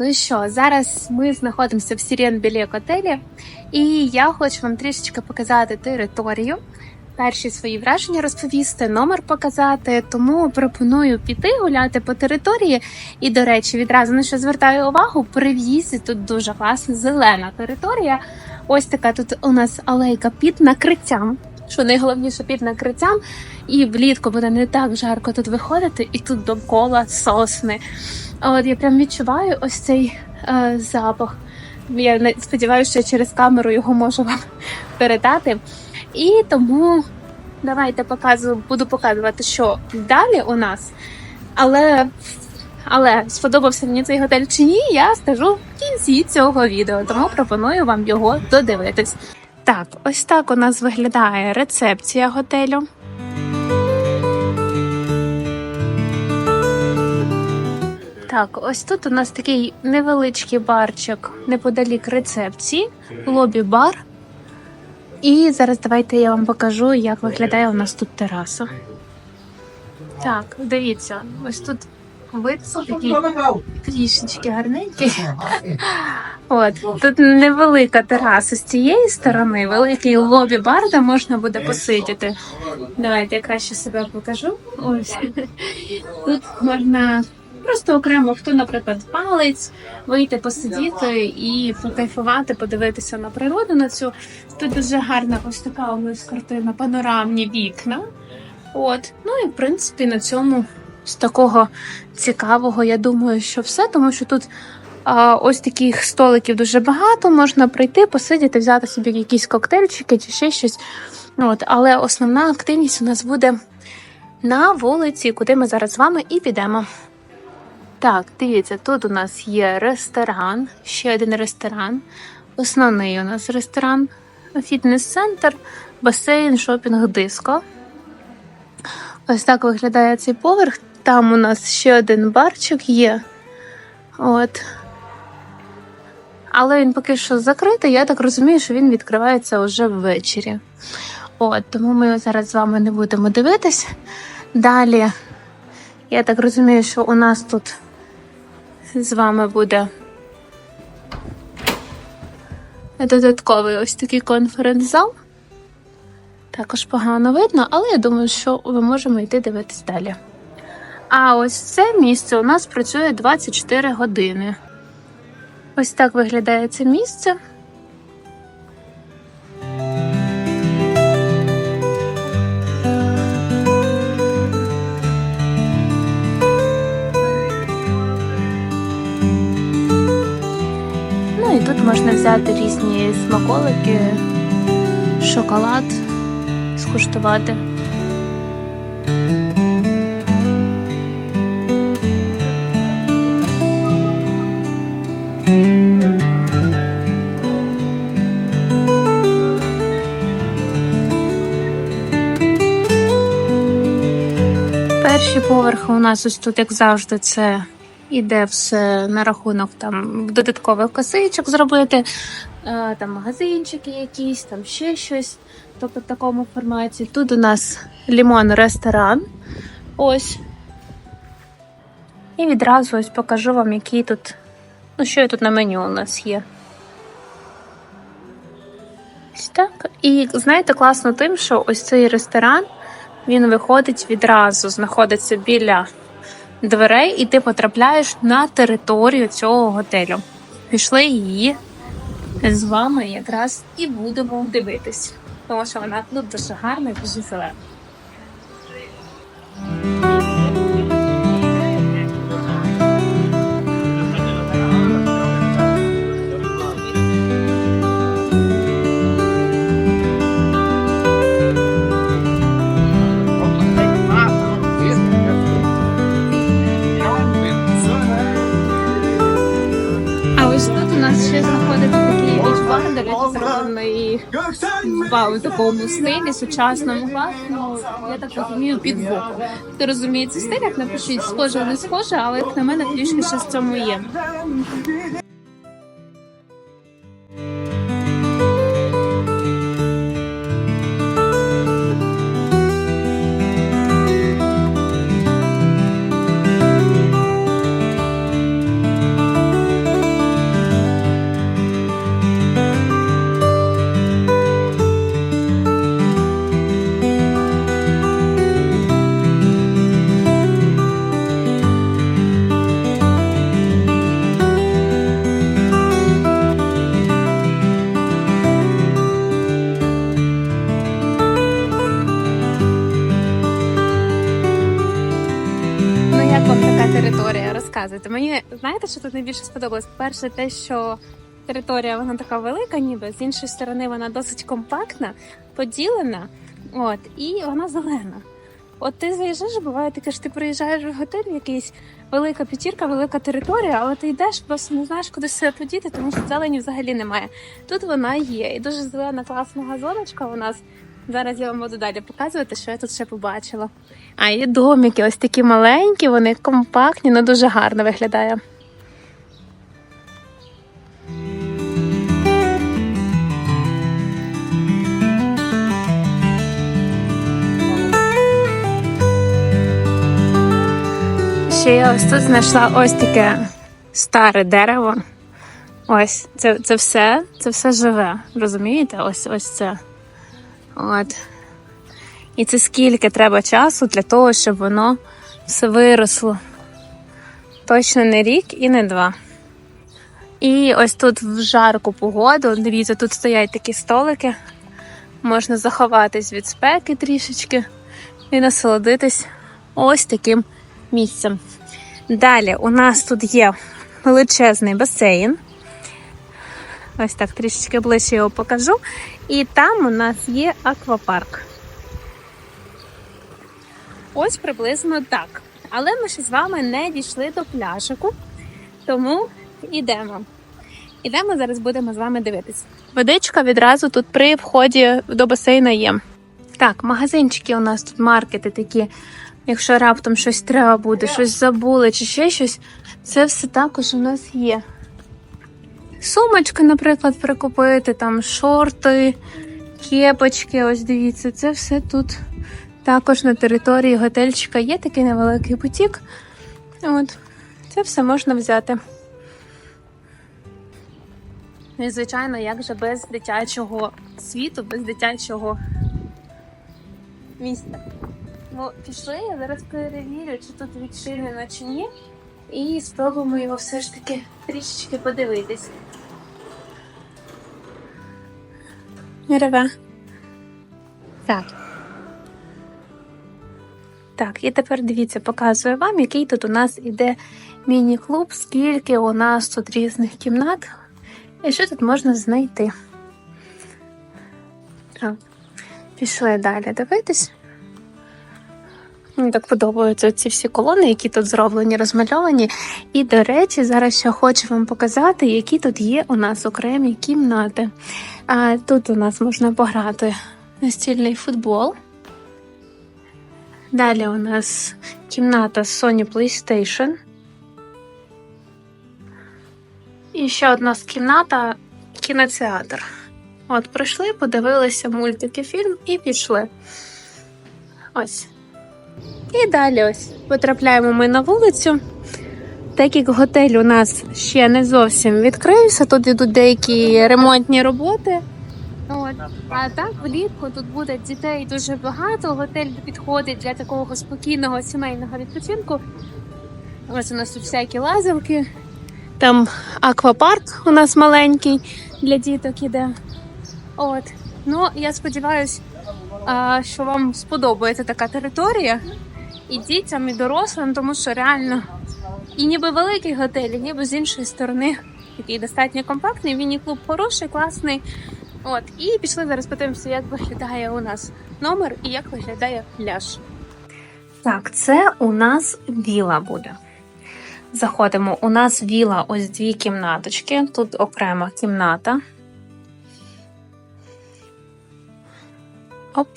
Ну що, зараз ми знаходимося в Сірен Білек готелі, і я хочу вам трішечки показати територію, перші свої враження розповісти, номер показати. Тому пропоную піти гуляти по території. І, до речі, відразу на що звертаю увагу, при в'їзді тут дуже класна зелена територія. Ось така тут у нас алейка під накриттям. Що найголовніше під накриттям, і влітку буде не так жарко тут виходити, і тут довкола сосни. От я прям відчуваю ось цей е, запах. Я сподіваюся, що я через камеру його можу вам передати. І тому давайте показую, буду показувати, що далі у нас. Але, але сподобався мені цей готель чи ні, я скажу в кінці цього відео, тому пропоную вам його додивитись. Так, ось так у нас виглядає рецепція готелю. Так, ось тут у нас такий невеличкий барчик неподалік рецепції, лобі-бар. І зараз давайте я вам покажу, як виглядає у нас тут тераса. Так, дивіться, ось тут вид такий трішечки гарненький. От тут невелика тераса з цієї сторони, великий лобі-бар, де можна буде посидіти. Давайте я краще себе покажу. Ось тут можна просто окремо, хто, наприклад, палець, вийти посидіти і покайфувати, подивитися на природу на цю. Тут дуже гарна ось така нас картина, панорамні вікна. От, ну і в принципі на цьому з такого цікавого, я думаю, що все, тому що тут ось таких столиків дуже багато. Можна прийти, посидіти, взяти собі якісь коктейльчики чи ще щось. От, але основна активність у нас буде на вулиці, куди ми зараз з вами і підемо. Так, дивіться, тут у нас є ресторан, ще один ресторан. Основний у нас ресторан, фітнес-центр, басейн, шопінг, диско. Ось так виглядає цей поверх. Там у нас ще один барчик є. От. Але він поки що закритий, я так розумію, що він відкривається вже ввечері. От, тому ми зараз з вами не будемо дивитись. Далі, я так розумію, що у нас тут з вами буде додатковий ось такий конференц-зал. Також погано видно, але я думаю, що ми можемо йти дивитись далі. А ось це місце у нас працює 24 години. Ось так виглядає це місце. Взяти різні смаколики, шоколад, скуштувати. Перші поверхи у нас ось тут, як завжди, це іде все на рахунок там додаткових косичок зробити, е, там магазинчики якісь, там ще щось. Тобто в такому форматі. Тут у нас лімон ресторан. Ось. І відразу ось покажу вам, який тут. Ну, що тут на меню у нас є. Ось так. І знаєте, класно тим, що ось цей ресторан він виходить відразу, знаходиться біля дверей, і ти потрапляєш на територію цього готелю. Пішли її з вами якраз і будемо дивитись, тому що вона тут дуже гарна і дуже зелена. Зроблений в такому стилі, сучасному класному, я так розумію, під звук. Хто розуміє цей стиль, як напишіть, схоже, не схоже, але як на мене трішки ще в цьому є. Розказуйте. Мені знаєте, що тут найбільше сподобалось? Перше, те, що територія вона така велика, ніби з іншої сторони вона досить компактна, поділена, от, і вона зелена. От ти заїжджаєш, буває таке, що ти приїжджаєш в готель, якийсь велика п'ятірка, велика територія, але ти йдеш, просто не знаєш, куди себе подіти, тому що зелені взагалі немає. Тут вона є, і дуже зелена класна газоночка у нас. Зараз я вам буду далі показувати, що я тут ще побачила. А є домики, ось такі маленькі, вони компактні, але дуже гарно виглядає. Ще я ось тут знайшла ось таке старе дерево. Ось, це, це все, це все живе. Розумієте? Ось ось це. От. І це скільки треба часу для того, щоб воно все виросло. Точно не рік і не два. І ось тут в жарку погоду, дивіться, тут стоять такі столики. Можна заховатись від спеки трішечки і насолодитись ось таким місцем. Далі у нас тут є величезний басейн. Ось так трішечки ближче його покажу. І там у нас є аквапарк. Ось приблизно так. Але ми ще з вами не дійшли до пляжику, тому ідемо. Ідемо, зараз будемо з вами дивитись. Водичка відразу тут при вході до басейна є. Так, магазинчики у нас тут маркети такі. Якщо раптом щось треба буде, щось забули чи ще щось, це все також у нас є. Сумочки, наприклад, прикупити, там шорти, кепочки, ось дивіться, це все тут також на території готельчика є такий невеликий бутік. От, це все можна взяти. І, звичайно, як же без дитячого світу, без дитячого міста. Ну, пішли, я зараз перевірю, чи тут відчинено чи ні. І спробуємо його все ж таки трішечки подивитись. Реве. Так. Так, і тепер дивіться, показую вам, який тут у нас іде міні-клуб, скільки у нас тут різних кімнат. І що тут можна знайти. Так, пішли далі дивитись. Мені так подобаються ці всі колони, які тут зроблені, розмальовані. І, до речі, зараз ще хочу вам показати, які тут є у нас окремі кімнати. А тут у нас можна пограти настільний футбол. Далі у нас кімната Sony PlayStation. І ще одна з кімната кінотеатр. От, прийшли, подивилися мультики, фільм і пішли. Ось. І далі ось потрапляємо ми на вулицю. Так як готель у нас ще не зовсім відкрився, тут йдуть деякі ремонтні роботи. От. А так влітку тут буде дітей дуже багато. Готель підходить для такого спокійного сімейного відпочинку. Ось у нас тут всякі лазівки. Там аквапарк у нас маленький для діток іде. От. Ну, я сподіваюся, що вам сподобається така територія і дітям, і дорослим, тому що реально і ніби великий готель, і ніби з іншої сторони такий достатньо компактний. Міні-клуб хороший, класний. От, і пішли зараз подивимося, як виглядає у нас номер і як виглядає пляж. Так, це у нас віла буде. Заходимо. У нас віла ось дві кімнаточки. Тут окрема кімната. Оп.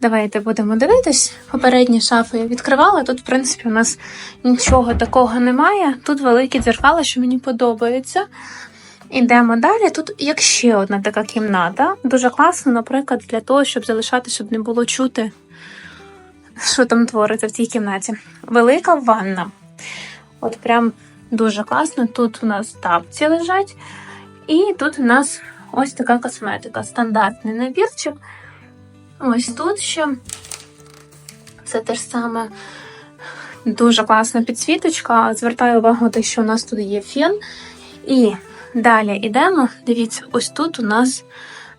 Давайте будемо дивитись. Попередні шафи я відкривала. Тут, в принципі, у нас нічого такого немає. Тут великі дзеркала, що мені подобається. Ідемо далі. Тут як ще одна така кімната. Дуже класно, наприклад, для того, щоб залишати, щоб не було чути, що там твориться в цій кімнаті. Велика ванна. От прям дуже класно. Тут у нас тапці лежать. І тут у нас ось така косметика. Стандартний набірчик. Ось тут ще це те ж саме дуже класна підсвіточка. Звертаю увагу, те, що у нас тут є фен. І далі йдемо. Дивіться, ось тут у нас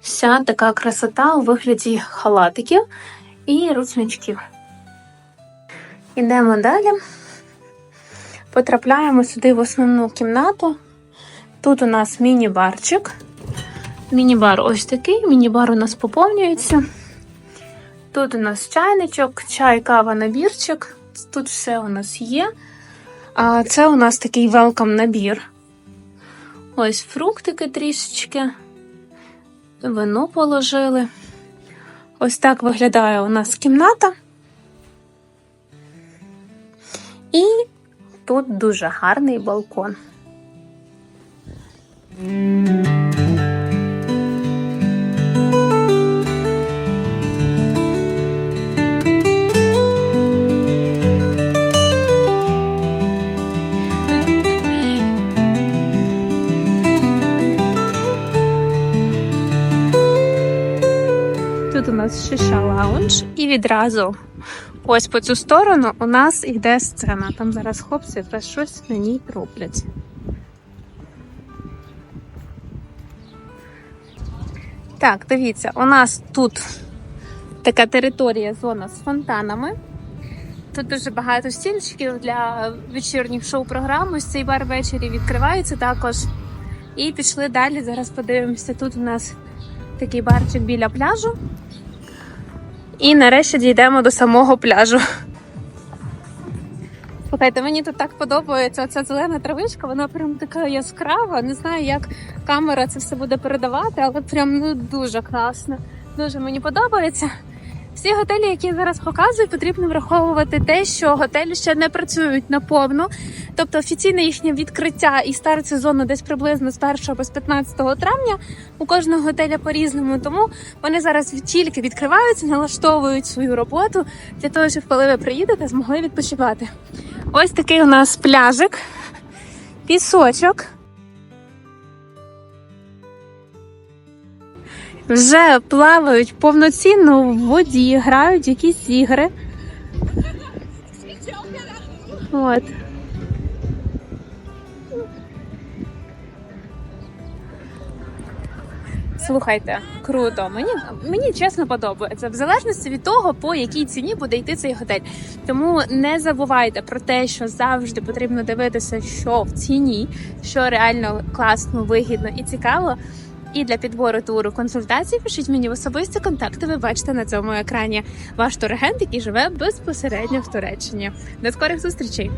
вся така красота у вигляді халатиків і рушничків. Ідемо далі. Потрапляємо сюди в основну кімнату. Тут у нас міні-барчик. Міні-бар ось такий, міні-бар у нас поповнюється. Тут у нас чайничок, чай, кава, набірчик. Тут все у нас є. А це у нас такий велкам набір. Ось фруктики трішечки. Вино положили. Ось так виглядає у нас кімната. І тут дуже гарний балкон. Шиша лаунж, і відразу ось по цю сторону у нас йде сцена. Там зараз хлопці якраз щось на ній роблять. Так, дивіться, у нас тут така територія, зона з фонтанами. Тут дуже багато стільчиків для вечірніх шоу-програм. Ось цей бар ввечері відкривається також. І пішли далі. Зараз подивимося. Тут у нас такий барчик біля пляжу. І нарешті дійдемо до самого пляжу. Слухайте, мені тут так подобається оця зелена травичка, вона прям така яскрава. Не знаю, як камера це все буде передавати, але прям ну дуже класно. Дуже мені подобається. Всі готелі, які я зараз показую, потрібно враховувати те, що готелі ще не працюють наповну. Тобто офіційне їхнє відкриття і старт сезону десь приблизно з 1 або з 15 травня у кожного готеля по-різному. Тому вони зараз тільки відкриваються, налаштовують свою роботу для того, щоб коли ви приїдете, змогли відпочивати. Ось такий у нас пляжик, пісочок. Вже плавають повноцінно в воді, грають якісь ігри. От. Слухайте, круто. Мені мені чесно подобається. В залежності від того, по якій ціні буде йти цей готель. Тому не забувайте про те, що завжди потрібно дивитися, що в ціні, що реально класно, вигідно і цікаво. І для підбору туру консультацій пишіть мені в особисті контакти. Ви бачите на цьому екрані ваш турагент, який живе безпосередньо в Туреччині. До скорих зустрічей!